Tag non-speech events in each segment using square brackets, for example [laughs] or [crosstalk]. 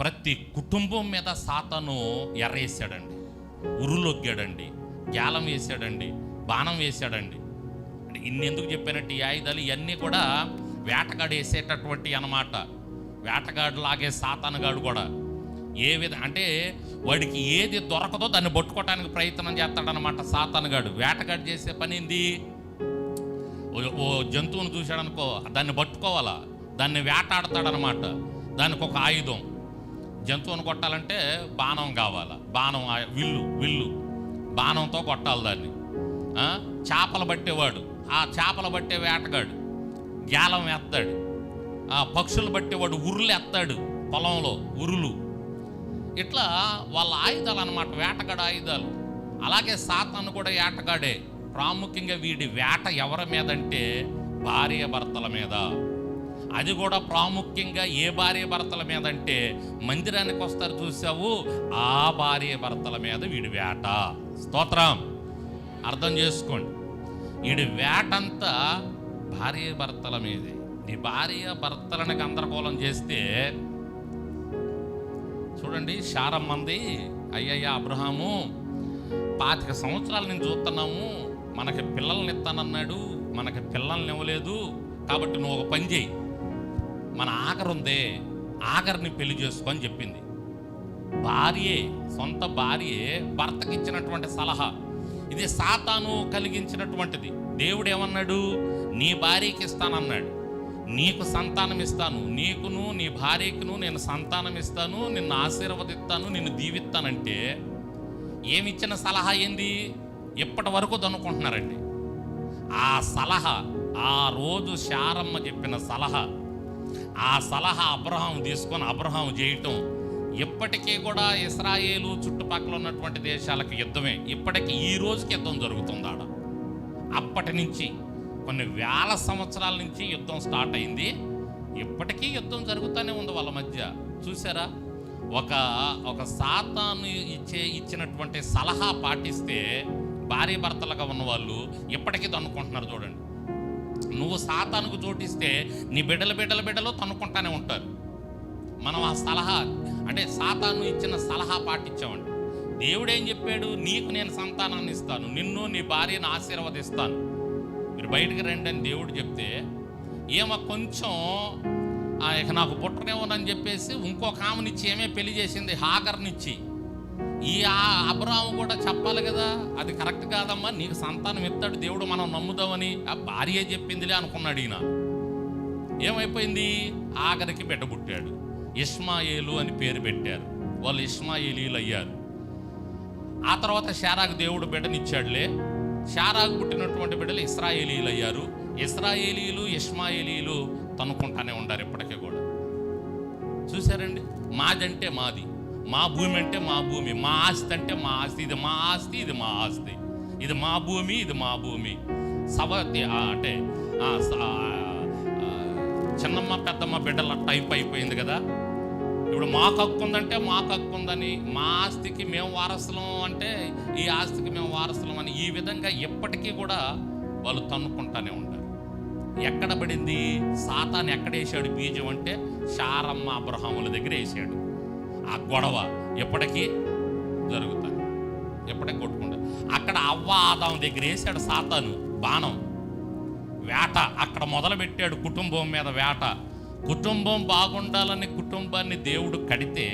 ప్రతి కుటుంబం మీద సాతాను ఎర్రేసాడండి. ఉరులొగ్గాడండి. గ్యాలం వేసాడండి. బాణం వేసాడండి. అంటే ఇన్ని ఎందుకు చెప్పానంటే ఈ ఆయుధాలు ఇవన్నీ కూడా వేటగాడు వేసేటటువంటి అనమాట వేటగాడు లాగే సాతానుగాడు కూడా. ఏ విధ అంటే వాడికి ఏది దొరకదో దాన్ని పట్టుకోవటానికి ప్రయత్నం చేస్తాడనమాట సాతానుగాడు వేటగాడు చేసే పని ఏంది? ఓ- ఓ జంతువును చూశాడనుకో దాన్ని పట్టుకోవాలా? దాన్ని వేటాడతాడనమాట దానికి ఒక ఆయుధం. జంతువును కొట్టాలంటే బాణం కావాలా? బాణం విల్లు విల్లు. బాణంతో కొట్టాలి దాన్ని. చేపలు పట్టేవాడు. ఆ చేపలు పట్టే వేటగాడు. గ్యాలం ఎత్తాడు ఆ పక్షులు పట్టేవాడు ఉరులు ఎత్తాడు పొలంలో ఉరులు. ఇట్లా వాళ్ళ ఆయుధాలు అనమాట వేటగాడు ఆయుధాలు. అలాగే సాతాను కూడా వేటగాడే ప్రాముఖ్యంగా వీడి వేట ఎవరి మీద అంటే భార్య భర్తల మీద. అది కూడా ప్రాముఖ్యంగా ఏ భార్య భర్తల మీద అంటే మందిరానికి వస్తారు చూసావు ఆ భార్య భర్తల మీద వీడి వేట. స్తోత్రం. అర్థం చేసుకోండి. వీడి వేటంతా భార్య భర్తల మీదే. నీ భార్య భర్తలను గందరగోళం చేస్తే చూడండి శారమ్మంది అయ్యయ్య అబ్రహాము పాతిక సంవత్సరాలు నేను చూస్తున్నాము మనకి పిల్లల్ని ఇస్తానన్నాడు మనకి పిల్లల్ని ఇవ్వలేదు కాబట్టి నువ్వు ఒక పని చేయి. మన ఆఖరు ఉందే ఆఖరిని పెళ్ళి చేసుకొని చెప్పింది. భార్యే సొంత భార్యే భర్తకి ఇచ్చినటువంటి సలహా. ఇది సాతాను కలిగించినటువంటిది. దేవుడు ఏమన్నాడు నీ భార్యకి ఇస్తానన్నాడు నీకు సంతానం ఇస్తాను నీకును నీ భార్యకును నేను సంతానం ఇస్తాను నిన్ను ఆశీర్వదిస్తాను. నిన్ను దీవిస్తానంటే ఏమిచ్చిన సలహా ఏంది? ఇప్పటి వరకు దనుకుంటున్నారండి ఆ సలహా ఆ రోజు శారమ్మ చెప్పిన సలహా ఆ సలహా అబ్రహాం తీసుకొని అబ్రహాం చేయటం ఇప్పటికీ కూడా ఇస్రాయేలు చుట్టుపక్కల ఉన్నటువంటి దేశాలకు యుద్ధమే. ఇప్పటికీ ఈ రోజుకి యుద్ధం జరుగుతుంది ఆడ. అప్పటి నుంచి కొన్ని వేల సంవత్సరాల నుంచి యుద్ధం స్టార్ట్ అయింది. ఇప్పటికీ యుద్ధం జరుగుతూనే ఉంది వాళ్ళ మధ్య. చూసారా ఒక ఒక సాతాను ఇచ్చే ఇచ్చినటువంటి సలహా పాటిస్తే భార్య భర్తలుగా ఉన్నవాళ్ళు ఇప్పటికీ అనుకుంటున్నారు చూడండి. నువ్వు సాతానుకు చోటిస్తే నీ బిడ్డల బిడ్డల బిడ్డలు తనుకుంటానే ఉంటారు. మనం ఆ సలహా అంటే సాతాను ఇచ్చిన సలహా పాటించామండి దేవుడు ఏం చెప్పాడు? నీకు నేను సంతానాన్ని ఇస్తాను నిన్ను నీ భార్యను ఆశీర్వదిస్తాను. మీరు బయటికి రండి అని దేవుడు చెప్తే ఏమో కొంచెం ఆ, ఇక నాకు పుట్టనేమోనని చెప్పేసి ఇంకొక ఆమెనిచ్చి ఏమే పెళ్ళి చేసింది? హాకర్నిచ్చి. ఈ ఆ అబ్రాహం కూడా చెప్పాలి కదా అది కరెక్ట్ కాదమ్మా నీకు సంతానం ఇస్తాడు దేవుడు మనం నమ్ముదామని. ఆ భార్య చెప్పిందిలే అనుకున్నాడు ఈయన. ఏమైపోయింది? ఆఖరికి బిడ్డ పుట్టాడు. ఇస్మాయేలు అని పేరు పెట్టారు. వాళ్ళు ఇస్మాయేలీలు అయ్యారు ఆ తర్వాత షారాకు దేవుడు బిడ్డనిచ్చాడులే. షారాకు పుట్టినటువంటి బిడ్డలు ఇస్రాయేలీలు అయ్యారు ఇస్రాయేలీలు ఇస్మాయేలీలు తనుకుంటానే ఉండారు ఇప్పటికీ కూడా. చూసారండి మాదంటే మాది. మా భూమి అంటే మా భూమి మా ఆస్తి అంటే మా ఆస్తి ఇది మా ఆస్తి ఇది మా ఆస్తి. ఇది మా భూమి ఇది మా భూమి. సవ అంటే చిన్నమ్మ పెద్దమ్మ బిడ్డల టైప్ అయిపోయింది కదా. ఇప్పుడు మాకు హక్కు ఉందంటే మాకు హక్కు ఉందని మా ఆస్తికి మేము వారసులం అంటే ఈ ఆస్తికి మేము వారసులం అని ఈ విధంగా ఎప్పటికీ కూడా వాళ్ళు తన్నుకుంటానే ఉంటారు. ఎక్కడ పడింది? సాతాన్ ఎక్కడ వేసాడు బీజం అంటే శారమ్మ అబ్రహాముల దగ్గర వేసాడు. ఆ గొడవ ఎప్పటికీ జరుగుతుంది. ఎప్పటికీ కొట్టుకుంటా అక్కడ అవ్వ ఆదాం దగ్గర వేసాడు సాతాను బాణం. వేట అక్కడ మొదలుపెట్టాడు కుటుంబం మీద వేట. కుటుంబం బాగుండాలని కుటుంబాన్ని దేవుడు కడితే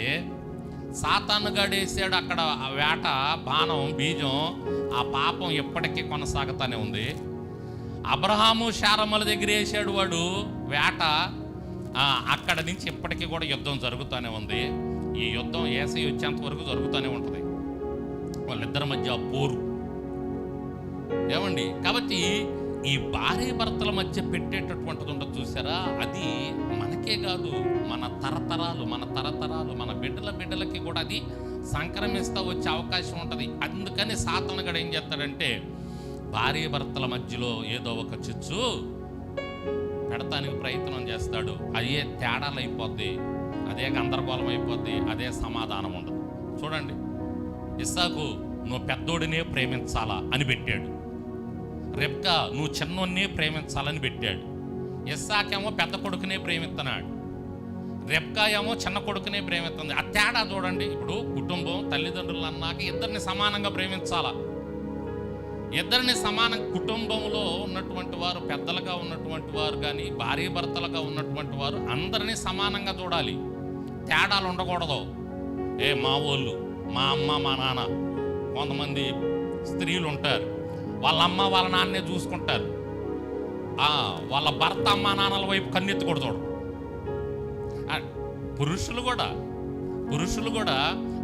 సాతాను గడేసాడు అక్కడ ఆ వేట బాణం బీజం. ఆ పాపం ఎప్పటికీ కొనసాగుతానే ఉంది. అబ్రహాము శారమ్మల దగ్గర వేసాడు వాడు వేట. అక్కడ నుంచి ఇప్పటికీ కూడా యుద్ధం జరుగుతూనే ఉంది. ఈ యుద్ధం ఏసై వచ్చేంత వరకు జరుగుతూనే ఉంటుంది. వాళ్ళిద్దరి మధ్య ఆ పోరు. ఏమండి? కాబట్టి ఈ భార్య భర్తల మధ్య పెట్టేటటువంటిది ఉండదు చూసారా? అది మనకే కాదు మన తరతరాలు మన తరతరాలు మన బిడ్డల బిడ్డలకి కూడా అది సంక్రమిస్తూ వచ్చే అవకాశం ఉంటుంది. అందుకని సాతనగడు ఏం చేస్తాడంటే భార్య భర్తల మధ్యలో ఏదో ఒక చిచ్చు పెడతానికి ప్రయత్నం చేస్తాడు. అయ్యే తేడాలు అయిపోద్ది. అదే గందరగోళం అయిపోద్ది అదే సమాధానం ఉండదు. చూడండి ఇస్సాకు నువ్వు పెద్దోడినే ప్రేమించాలా అని పెట్టాడు. రెప్కా నువ్వు చిన్నోడినే ప్రేమించాలని పెట్టాడు. ఇస్సాకేమో పెద్ద కొడుకునే ప్రేమిస్తున్నాడు. రెప్కా ఏమో చిన్న కొడుకునే ప్రేమిస్తుంది. ఆ తేడా చూడండి. ఇప్పుడు కుటుంబం తల్లిదండ్రులు అన్నాక ఇద్దరిని సమానంగా ప్రేమించాలా? ఇద్దరిని సమానం కుటుంబంలో ఉన్నటువంటి వారు పెద్దలుగా ఉన్నటువంటి వారు కానీ భార్య భర్తలుగా ఉన్నటువంటి వారు అందరినీ సమానంగా చూడాలి. తేడాలు ఉండకూడదు. ఏ మా వాళ్ళు మా అమ్మ మా నాన్న కొంతమంది స్త్రీలు ఉంటారు వాళ్ళ అమ్మ వాళ్ళ నాన్నే చూసుకుంటారు. వాళ్ళ భర్త అమ్మ నాన్నల వైపు కన్నెత్తకూడదు పురుషులు కూడా పురుషులు కూడా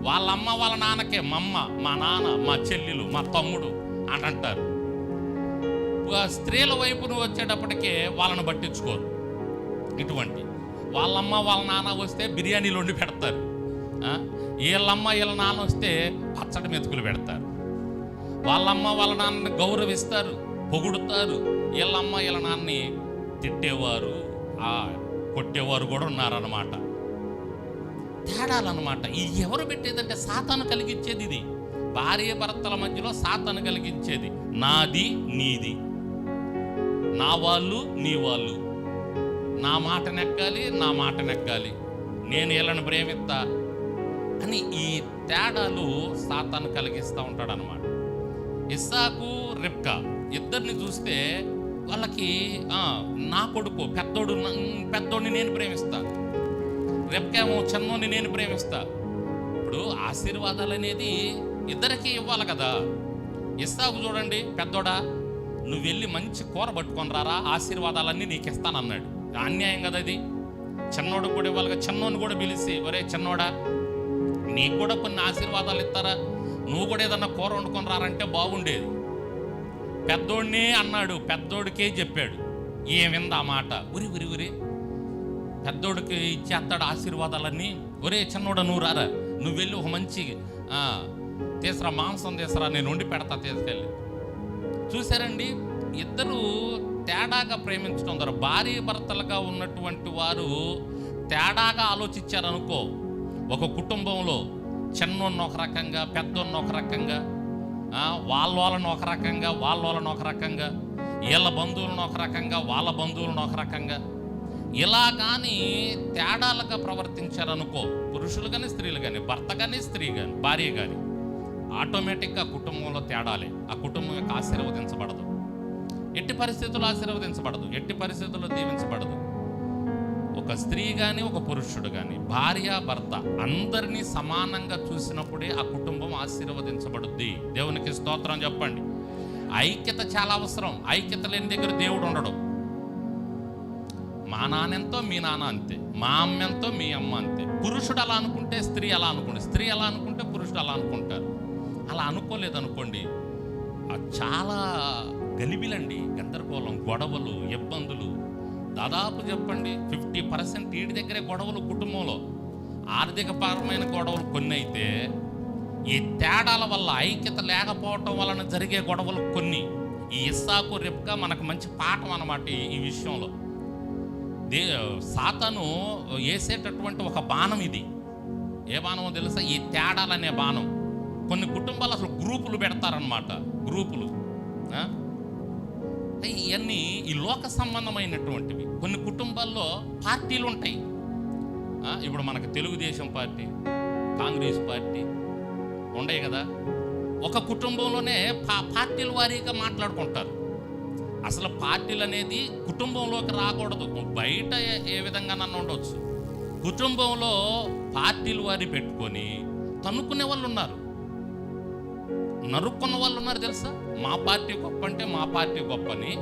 వాళ్ళ అమ్మ వాళ్ళ నాన్నకే మమ్మ మా నాన్న మా చెల్లెలు మా తమ్ముడు అని అంటారు. స్త్రీల వైపు నువ్వు వచ్చేటప్పటికే వాళ్ళని పట్టించుకోరు. ఇటువంటి వాళ్ళమ్మ వాళ్ళ నాన్న వస్తే బిర్యానీలు వండి పెడతారు. వీళ్ళమ్మ వీళ్ళ నాన్న వస్తే పచ్చడి మెతుకులు పెడతారు. వాళ్ళమ్మ వాళ్ళ నాన్నని గౌరవిస్తారు పొగుడుతారు. వీళ్ళమ్మ వీళ్ళ నాన్నని తిట్టేవారు ఆ కొట్టేవారు కూడా ఉన్నారన్నమాట. తేడాలన్నమాట. ఇది ఎవరు పెట్టేదంటే సాతాను కలిగించేది ఇది. భార్య భర్తల మధ్యలో సాతాను కలిగించేది. నాది నీది. నా వాళ్ళు నీ వాళ్ళు. నా మాట నెక్కాలి నా మాట నెక్కాలి నేను వీళ్ళని ప్రేమిస్తా అని ఈ తేడాలు సాతాను కలిగిస్తూ ఉంటాడు అనమాట ఇస్సాకు రిప్కా ఇద్దరిని చూస్తే వాళ్ళకి నా కొడుకు పెద్దోడు పెద్దోడిని నేను ప్రేమిస్తా. రిప్కేమో చిన్నోని నేను ప్రేమిస్తా. ఇప్పుడు ఆశీర్వాదాలు అనేది ఇద్దరికి ఇవ్వాలి కదా. ఇస్సాకు చూడండి పెద్దోడా నువ్వు వెళ్ళి మంచి కూర పట్టుకొని రారా ఆశీర్వాదాలన్నీ నీకు ఇస్తానన్నాడు. అన్యాయం కదా అది చిన్నోడు కూడా ఇవ్వాలి కదా చిన్నోని కూడా పిలిచి ఒరే చిన్నోడా నీకు కూడా కొన్ని ఆశీర్వాదాలు ఇస్తారా? నువ్వు కూడా ఏదన్నా కూర వండుకొని రారంటే బాగుండేది. పెద్దోడిని అన్నాడు పెద్దోడికే చెప్పాడు ఏమింది ఆ మాట? ఉరి ఉరి ఉరి పెద్దోడికి ఇచ్చేస్తాడు ఆశీర్వాదాలన్నీ. ఒరే చిన్నోడ నువ్వు రారా? నువ్వు వెళ్ళి ఒక మంచి తీసరా మాంసం తీసరా నేను వండి పెడతా తీసుకెళ్ళి. చూసారండి ఇద్దరు తేడాగా ప్రేమించడం ద్వారా భార్య భర్తలుగా ఉన్నటువంటి వారు తేడాగా ఆలోచించారనుకో ఒక కుటుంబంలో చిన్నోన్న ఒక రకంగా పెద్దోన్న ఒక రకంగా వాళ్ళ వాళ్ళని ఒక రకంగా వాళ్ళ వాళ్ళని ఒక రకంగా వీళ్ళ బంధువులను ఒక రకంగా వాళ్ళ బంధువులను ఒక రకంగా. ఇలా కానీ తేడాలుగా ప్రవర్తించారనుకో పురుషులు కానీ స్త్రీలు కానీ భర్త కానీ స్త్రీ కానీ భార్య కానీ ఆటోమేటిక్గా కుటుంబంలో తేడాలే. ఆ కుటుంబం యొక్క ఆశీర్వదించబడదు. ఎట్టి పరిస్థితుల్లో ఆశీర్వదించబడదు ఎట్టి పరిస్థితుల్లో దీవించబడదు. ఒక స్త్రీ కానీ ఒక పురుషుడు కానీ భార్య భర్త అందరినీ సమానంగా చూసినప్పుడే ఆ కుటుంబం ఆశీర్వదించబడుద్ది. దేవునికి స్తోత్రం చెప్పండి. ఐక్యత చాలా అవసరం. ఐక్యత లేని దగ్గర దేవుడు ఉండడు. మా నాన్నెంతో మీ నాన్న అంతే. మా అమ్మంతో మీ అమ్మ అంతే. పురుషుడు అలా అనుకుంటే స్త్రీ అలా అనుకుంటే స్త్రీ అలా అనుకుంటే పురుషుడు అలా అనుకుంటారు. అలా అనుకోలేదు అనుకోండి చాలా గలిబిలండి గందరగోళం గొడవలు ఇబ్బందులు. దాదాపు చెప్పండి ఫిఫ్టీ పర్సెంట్ వీడి దగ్గరే గొడవలు కుటుంబంలో. ఆర్థికపరమైన గొడవలు కొన్ని అయితే ఈ తేడాల వల్ల ఐక్యత లేకపోవటం వలన జరిగే గొడవలు కొన్ని. ఈ ఇస్సాకు రిప్కా మనకు మంచి పాఠం అన్నమాట ఈ- విషయంలో. దే సాతను వేసేటటువంటి ఒక బాణం ఇది. ఏ బాణమో తెలుసా? ఈ తేడాలనే బాణం. కొన్ని కుటుంబాలు అసలు గ్రూపులు పెడతారనమాట గ్రూపులు. ఇవన్నీ ఈ లోక సంబంధమైనటువంటివి. కొన్ని కుటుంబాల్లో పార్టీలు ఉంటాయి ఇప్పుడు మనకు తెలుగుదేశం పార్టీ కాంగ్రెస్ పార్టీ ఉండయి కదా. ఒక కుటుంబంలోనే పా పార్టీల వారీగా మాట్లాడుకుంటారు. అసలు పార్టీలు అనేది కుటుంబంలోకి రాకూడదు. బయట ఏ- ఏ విధంగా నన్ను కుటుంబంలో పార్టీలు వారి పెట్టుకొని తన్నుకునే వాళ్ళు ఉన్నారు నరుక్కున్న వాళ్ళు ఉన్నారు తెలుసా? మా పార్టీ గొప్ప అంటే మా పార్టీ గొప్ప అని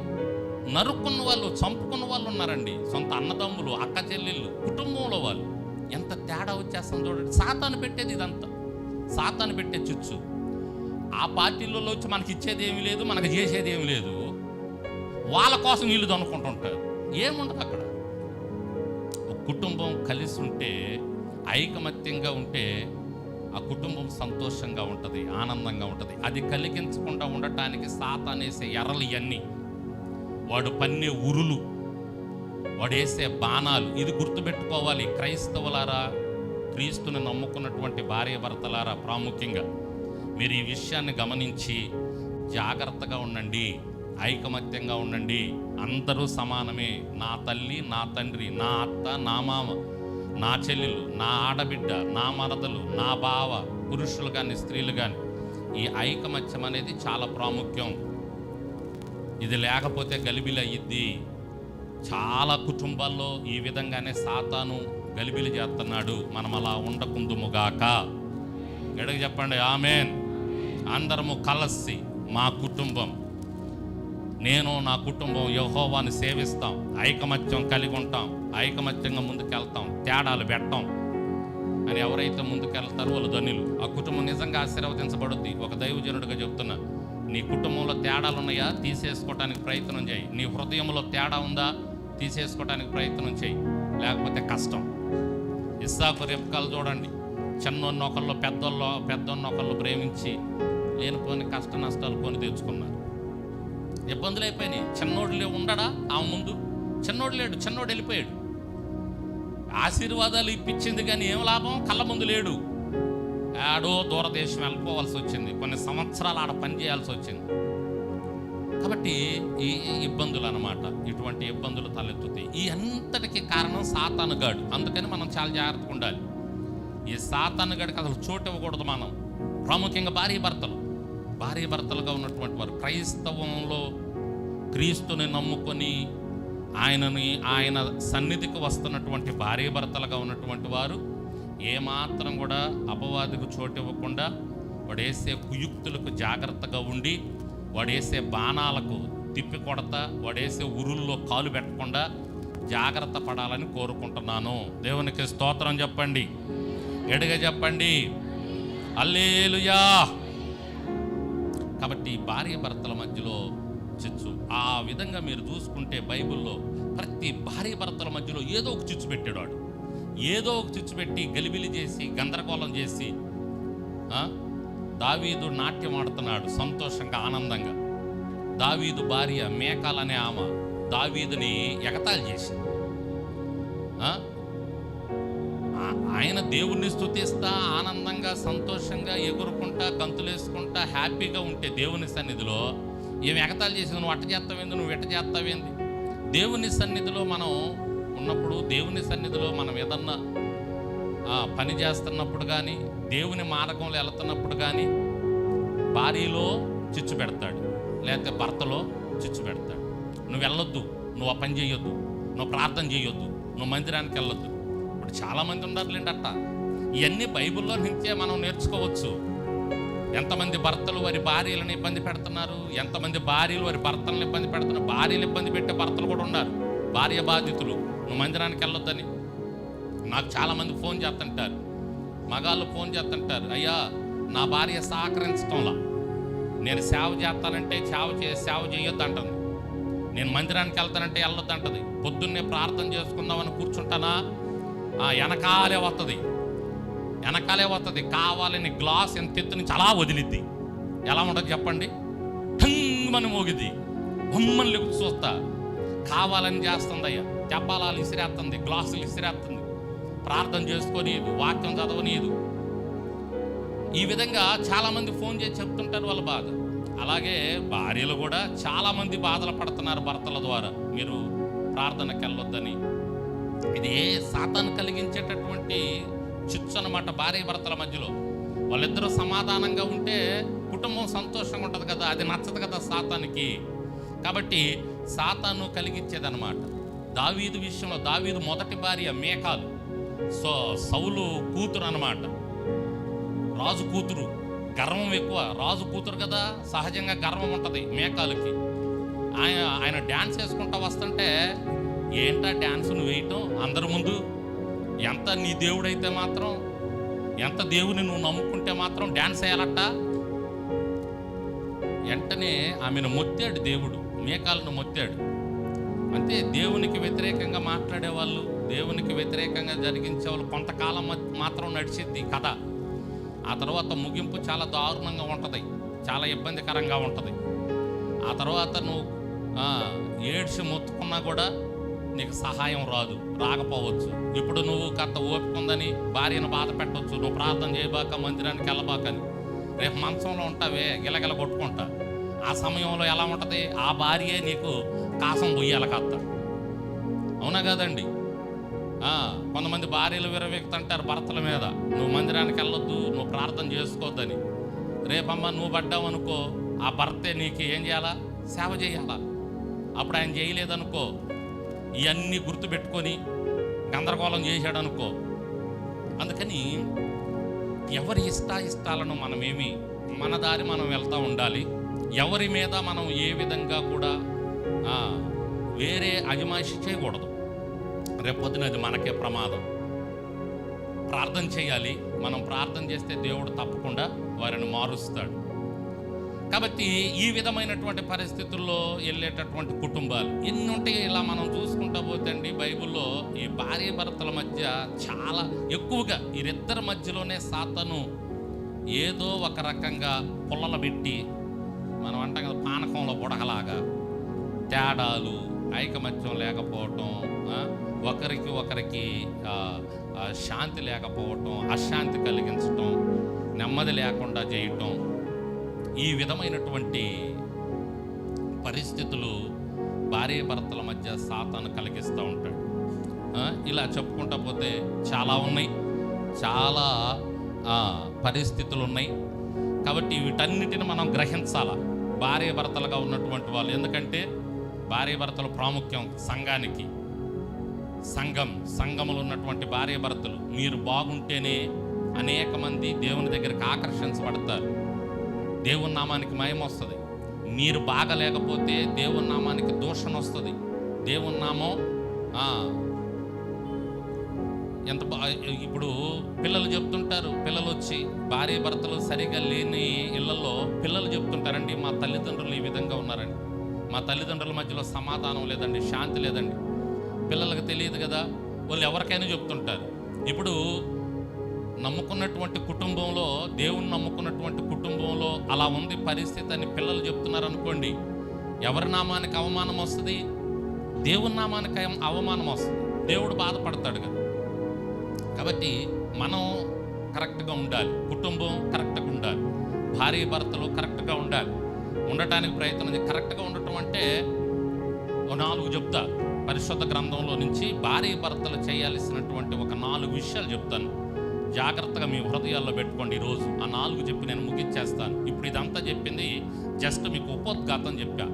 నరుక్కున్న వాళ్ళు చంపుకున్న వాళ్ళు ఉన్నారండి. సొంత అన్నదమ్ములు అక్క చెల్లెళ్ళు కుటుంబంలో వాళ్ళు. ఎంత తేడా వచ్చేస్తుంది చూడండి. సాతాను పెట్టేది ఇదంతా. సాతాను పెట్టే చుచ్చు. ఆ పార్టీలలో వచ్చి మనకి ఇచ్చేది ఏమి లేదు మనకు చేసేది ఏమి లేదు. వాళ్ళ కోసం వీళ్ళు దనుకుంటుంటారు ఏముండదు అక్కడ? ఒక కుటుంబం కలిసి ఉంటే ఐకమత్యంగా ఉంటే ఆ కుటుంబం సంతోషంగా ఉంటుంది ఆనందంగా ఉంటుంది. అది కలిగించకుండా ఉండటానికి సాతానేసే ఎర్రలు ఇవన్నీ వాడు పన్నే ఉరులు. వాడు వేసే బాణాలు. ఇది గుర్తుపెట్టుకోవాలి క్రైస్తవులారా క్రీస్తుని నమ్ముకున్నటువంటి భార్య భర్తలారా ప్రాముఖ్యంగా. మీరు ఈ విషయాన్ని గమనించి జాగ్రత్తగా ఉండండి ఐకమత్యంగా ఉండండి. అందరూ సమానమే. నా తల్లి నా తండ్రి నా అత్త నా మామ. నా చెల్లెలు నా ఆడబిడ్డ నా మరదలు నా బావ పురుషులు కానీ స్త్రీలు కానీ ఈ ఐకమత్యం అనేది చాలా ప్రాముఖ్యం. ఇది లేకపోతే గలిబిలి అయ్యిద్ది చాలా కుటుంబాల్లో ఈ విధంగానే సాతాను గలిబిలి చేస్తున్నాడు మనం అలా ఉండకుందుముగాక. ఎడగ చెప్పండి ఆమెన్. అందరము కలిసి మా కుటుంబం. నేను నా కుటుంబం యహోవాన్ని సేవిస్తాం. ఐకమత్యం కలిగి ఉంటాం ఐకమత్యంగా ముందుకెళ్తాం తేడాలు పెట్టాం. అని ఎవరైతే ముందుకెళ్తారో వాళ్ళు ధనులు. ఆ కుటుంబం నిజంగా ఆశీర్వదించబడుద్ది. ఒక దైవజనుడిగా చెప్తున్నా నీ కుటుంబంలో తేడాలు ఉన్నాయా? తీసేసుకోవడానికి ప్రయత్నం చేయి. నీ హృదయంలో తేడా ఉందా? తీసేసుకోవడానికి ప్రయత్నం చేయి. లేకపోతే కష్టం. ఇస్సాకు రెప్కాలు చూడండి. చిన్నోన్న ఒకళ్ళు పెద్దోళ్ళు పెద్దోన్న ఒకళ్ళు ప్రేమించి లేనిపోని కష్ట నష్టాలు కొని తెచ్చుకున్నారు. ఇబ్బందులు అయిపోయినాయి చిన్నోడు ఉండడా? ఆ ముందు. చిన్నోడు లేడు. చిన్నోడు వెళ్ళిపోయాడు. ఆశీర్వాదాలు ఇప్పించింది కానీ ఏం లాభం? కళ్ళ ముందు లేడు. ఆడో దూరదేశం వెళ్ళిపోవాల్సి వచ్చింది. కొన్ని సంవత్సరాలు ఆడ పని చేయాల్సి వచ్చింది. కాబట్టి ఈ ఇబ్బందులు అనమాట ఇటువంటి ఇబ్బందులు తలెత్తుతాయి. ఈ అంతటికి కారణం సాతానుగాడు అందుకని మనం చాలా జాగ్రత్తగా ఉండాలి. ఈ సాతానుగాడికి అసలు చోటు ఇవ్వకూడదు మనం. ప్రాముఖ్యంగా భార్య భర్తలు. భార్య భర్తలుగా ఉన్నటువంటి వారు క్రైస్తవంలో క్రీస్తుని నమ్ముకొని ఆయనని ఆయన సన్నిధికి వస్తున్నటువంటి భార్య భర్తలుగా ఉన్నటువంటి వారు ఏమాత్రం కూడా అపవాదికి చోటు ఇవ్వకుండా వడేసే కుయుక్తులకు జాగ్రత్తగా ఉండి వడేసే బాణాలకు తిప్పి కొడత వాడు ఉరుల్లో కాలు పెట్టకుండా జాగ్రత్త పడాలని కోరుకుంటున్నాను. దేవునికి స్తోత్రం చెప్పండి. ఎడుగ చెప్పండి. అల్లేలుయా కాబట్టి భార్య భర్తల మధ్యలో ఆ విధంగా మీరు చూసుకుంటే బైబిల్లో ప్రతి భార్య భర్తల మధ్యలో ఏదో ఒక చిచ్చు పెట్టాడు వాడు ఏదో ఒక చిచ్చు పెట్టి గలిబిలి చేసి గందరగోళం చేసి దావీదు నాట్యం ఆడుతున్నాడు సంతోషంగా ఆనందంగా. దావీదు భార్య మేకాలనే ఆమె దావీదుని ఎగతాళి చేసింది. ఆయన దేవుణ్ణి స్థుతిస్తా ఆనందంగా సంతోషంగా ఎగురుకుంటా గంతులేసుకుంటా హ్యాపీగా ఉంటే దేవుని సన్నిధిలో ఏమి ఎగతాలు చేసింది? నువ్వు అట్ట చేస్తావేంది? నువ్వు ఎట్ట చేస్తావేంది? దేవుని సన్నిధిలో మనం ఉన్నప్పుడు దేవుని సన్నిధిలో మనం ఏదన్నా పని చేస్తున్నప్పుడు కానీ దేవుని మార్గంలో వెళ్తున్నప్పుడు కానీ భార్యలో చిచ్చు పెడతాడు. లేకపోతే భర్తలో చిచ్చు పెడతాడు. నువ్వు వెళ్ళొద్దు. నువ్వు ఆ పని చేయొద్దు. నువ్వు ప్రార్థన చేయొద్దు. నువ్వు మందిరానికి వెళ్ళొద్దు. ఇప్పుడు చాలామంది ఉన్నారులేండి అట్ట. ఇవన్నీ బైబిల్లో నుంచే మనం నేర్చుకోవచ్చు. ఎంతమంది భర్తలు వారి భార్యలను ఇబ్బంది పెడుతున్నారు? ఎంతమంది భార్యలు వారి భర్తలను ఇబ్బంది పెడుతున్నారు? భార్యలు ఇబ్బంది పెట్టే భర్తలు కూడా ఉన్నారు. భార్య బాధితులు. నువ్వు మందిరానికి వెళ్ళొద్దని. నాకు చాలామంది ఫోన్ చేస్తుంటారు. మగాళ్ళు ఫోన్ చేస్తుంటారు. అయ్యా నా భార్య సహకరించటంలా. నేను సేవ చేస్తానంటే సేవ చే సేవ చేయొద్దు అంటుంది. నేను మందిరానికి వెళ్తానంటే వెళ్ళొద్దు అంటది. పొద్దున్నే ప్రార్థన చేసుకుందామని కూర్చుంటానా? ఆ వెనకాలే వస్తుంది వెనకాలే వస్తుంది కావాలని గ్లాస్ ఎంత ఎత్తు నుంచి అలా వదిలిద్ది. ఎలా ఉండదు చెప్పండి? హంగమని మోగిద్ది. బొమ్మని లెక్కు చూస్తా. కావాలని చేస్తుంది అయ్యా చెప్పాలని ఇసిరేస్తుంది గ్లాసులు ఇసిరేస్తుంది ప్రార్థన చేసుకోనియదు. వాక్యం చదవనీయదు. ఈ విధంగా చాలామంది ఫోన్ చేసి చెప్తుంటారు వాళ్ళ బాధ. అలాగే భార్యలు కూడా చాలామంది బాధలు పడుతున్నారు భర్తల ద్వారా. మీరు ప్రార్థనకి వెళ్ళొద్దని ఇది సాతాను కలిగించేటటువంటి అనమాట భార్య భర్తల మధ్యలో. వాళ్ళిద్దరూ సమాధానంగా ఉంటే కుటుంబం సంతోషంగా ఉంటుంది కదా అది నచ్చదు కదా సాతానికి. కాబట్టి సాతాను కలిగించేదనమాట దావీదు విషయంలో దావీదు మొదటి భార్య మేకాలు. సో సౌలు కూతురు అనమాట రాజు కూతురు. గర్వం ఎక్కువ. రాజు కూతురు కదా సహజంగా గర్వం ఉంటుంది మేకాలకి. ఆయన ఆయన డ్యాన్స్ వేసుకుంటా వస్తుంటే ఏంటా డ్యాన్స్ నువ్వు వేయటం అందరి ముందు ఎంత నీ దేవుడైతే మాత్రం ఎంత దేవుని నువ్వు నమ్ముకుంటే మాత్రం డ్యాన్స్ వేయాలట? వెంటనే ఆమెను మొత్తాడు దేవుడు మేకాలను మొత్తాడు. అంతే దేవునికి వ్యతిరేకంగా మాట్లాడేవాళ్ళు దేవునికి వ్యతిరేకంగా జరిగించే వాళ్ళు కొంతకాలం మాత్రం నడిచింది కథ. ఆ తర్వాత ముగింపు చాలా దారుణంగా ఉంటుంది చాలా ఇబ్బందికరంగా ఉంటుంది. ఆ తర్వాత నువ్వు ఏడ్చి మొత్తుకున్నా కూడా నీకు సహాయం రాదు రాకపోవచ్చు. ఇప్పుడు నువ్వు కర్త ఓపిక ఉందని భార్యను బాధ పెట్టవచ్చు నువ్వు ప్రార్థన చేయబాక మందిరానికి వెళ్ళబాకని రేపు మంచంలో ఉంటావే గిలగిల కొట్టుకుంటా. ఆ సమయంలో ఎలా ఉంటుంది? ఆ భార్యే నీకు కాసం పొయ్యాల కత్త అవునా కదండి? కొంతమంది భార్యలు విరవేక్తంటారు భర్తల మీద. నువ్వు మందిరానికి వెళ్ళొద్దు నువ్వు ప్రార్థన చేసుకోవద్దని. రేపమ్మ నువ్వు పడ్డావు అనుకో ఆ భర్తే నీకు ఏం చేయాలా? సేవ చేయాలా? అప్పుడు ఆయన చేయలేదనుకో ఇవన్నీ గుర్తుపెట్టుకొని గందరగోళం చేశాడు అనుకో అందుకని ఎవరి ఇష్ట ఇష్టాలను మనమేమి మన దారి మనం వెళ్తూ ఉండాలి ఎవరి మీద మనం ఏ విధంగా కూడా వేరే అజమాయిషి చేయకూడదు. రేపొద్దున అది మనకే ప్రమాదం. ప్రార్థన చేయాలి. మనం ప్రార్థన చేస్తే దేవుడు తప్పకుండా వారిని మారుస్తాడు. కాబట్టి ఈ విధమైనటువంటి పరిస్థితుల్లో వెళ్ళేటటువంటి కుటుంబాలు ఎన్ని ఉంటాయి ఇలా మనం చూసుకుంటా పోతే అండి బైబిల్లో ఈ భార్య భర్తల మధ్య చాలా ఎక్కువగా వీరిద్దరి మధ్యలోనే సాతను ఏదో ఒక రకంగా పుల్లల పెట్టి మనం అంటాం కదా పానకంలో బుడగలాగా తేడాలు ఐకమత్యం లేకపోవటం ఒకరికి ఒకరికి శాంతి లేకపోవటం అశాంతి కలిగించటం నెమ్మది లేకుండా చేయటం ఈ విధమైనటువంటి పరిస్థితులు భార్య భర్తల మధ్య సాతాను కలిగిస్తూ ఉంటాడు. ఇలా చెప్పుకుంటా పోతే చాలా ఉన్నాయి. చాలా పరిస్థితులు ఉన్నాయి. కాబట్టి వీటన్నిటిని మనం గ్రహించాల? భార్య భర్తలుగా ఉన్నటువంటి వాళ్ళు. ఎందుకంటే భార్య భర్తల ప్రాముఖ్యం సంఘానికి. సంఘం సంఘములో ఉన్నటువంటి భార్య భర్తలు. మీరు బాగుంటేనే అనేక మంది దేవుని దగ్గరికి ఆకర్షించబడతారు. దేవుని నామానికి మయం వస్తుంది. మీరు బాగలేకపోతే దేవుని నామానికి దూషణ వస్తుంది. దేవుని నామం ఎంత బా ఇప్పుడు పిల్లలు చెప్తుంటారు పిల్లలు వచ్చి భార్య భర్తలు సరిగా లేని ఇళ్ళలో పిల్లలు చెప్తుంటారండి మా తల్లిదండ్రులు ఈ విధంగా ఉన్నారండి. మా తల్లిదండ్రుల మధ్యలో సమాధానం లేదండి శాంతి లేదండి. పిల్లలకు తెలియదు కదా వాళ్ళు ఎవరికైనా చెప్తుంటారు. ఇప్పుడు నమ్ముకున్నటువంటి కుటుంబంలో దేవుని నమ్ముకున్నటువంటి కుటుంబంలో అలా ఉంది పరిస్థితి అని పిల్లలు చెప్తున్నారు అనుకోండి ఎవరి నామానికి అవమానం వస్తుంది? దేవుని నామానికి అవమానం వస్తుంది? దేవుడు బాధపడతాడు కదా. కాబట్టి మనం కరెక్ట్గా ఉండాలి. కుటుంబం కరెక్ట్గా ఉండాలి. భార్య భర్తలు కరెక్ట్గా ఉండాలి. ఉండటానికి ప్రయత్నం కరెక్ట్గా ఉండటం అంటే నాలుగు చెప్తా. పరిశుద్ధ గ్రంథంలో నుంచి భార్య భర్తలు చేయాల్సినటువంటి ఒక నాలుగు విషయాలు చెప్తాను. జాగ్రత్తగా మీ హృదయాల్లో పెట్టుకోండి ఈరోజు. ఆ నాలుగు చెప్పి నేను ముగించేస్తాను. ఇప్పుడు ఇదంతా చెప్పింది జస్ట్ మీకు ఉపోద్ఘాతం చెప్పా.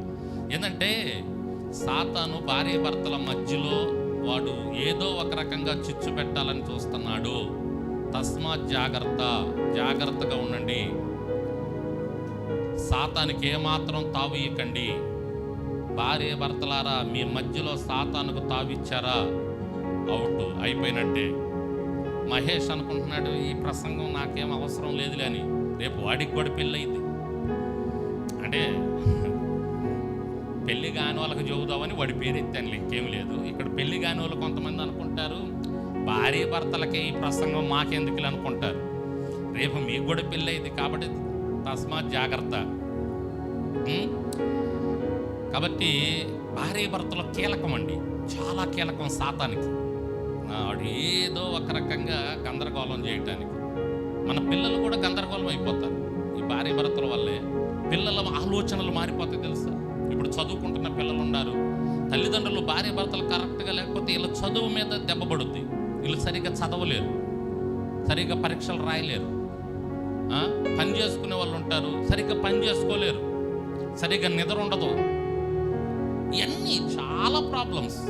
ఏంటంటే సాతాను భార్య భర్తల మధ్యలో వాడు ఏదో ఒక రకంగా చిచ్చు పెట్టాలని చూస్తున్నాడు. తస్మాత్ జాగ్రత్త జాగ్రత్తగా ఉండండి. సాతానికి ఏమాత్రం తావీయకండి భార్య భర్తలారా మీ మధ్యలో సాతానుకు తావిచ్చారా? అవుట్ అయిపోయినట్టే. మహేష్ అనుకుంటున్నాడు ఈ ప్రసంగం నాకేం అవసరం లేదులే అని. రేపు వాడికి కూడా [laughs] పెళ్ళి అయింది అంటే పెళ్ళి కాని వాళ్ళకి చెబుదామని వాడి పేరు ఎత్తాను ఇంకేం లేదు. ఇక్కడ పెళ్ళి కాని వాళ్ళు కొంతమంది అనుకుంటారు భార్య భర్తలకి ఈ ప్రసంగం మాకెందుకు అనుకుంటారు. రేపు మీకు కూడా పెళ్ళి అయింది కాబట్టి తస్మాత్ జాగ్రత్త. కాబట్టి భార్య భర్తలు కీలకం అండి. చాలా కీలకం సాతానికి. వాడు ఏదో ఒక రకంగా గందరగోళం చేయటానికి. మన పిల్లలు కూడా గందరగోళం అయిపోతారు. ఈ భార్య భర్తల వల్లే పిల్లల ఆలోచనలు మారిపోతాయి తెలుసా? ఇప్పుడు చదువుకుంటున్న పిల్లలు ఉన్నారు. తల్లిదండ్రులు భార్య భర్తలు కరెక్ట్గా లేకపోతే వీళ్ళ చదువు మీద దెబ్బపడుద్ది వీళ్ళు సరిగ్గా చదవలేరు. సరిగ్గా పరీక్షలు రాయలేరు. పని చేసుకునే వాళ్ళు ఉంటారు. సరిగ్గా పని చేసుకోలేరు. సరిగ్గా నిద్ర ఉండదు. ఇవన్నీ చాలా ప్రాబ్లమ్స్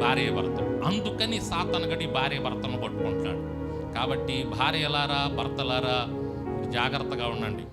భార్య భర్త అందుకని సాతనగడి భార్య భర్తను పట్టుకుంటున్నాడు. కాబట్టి భార్యలారా భర్తలారా జాగ్రత్తగా ఉండండి.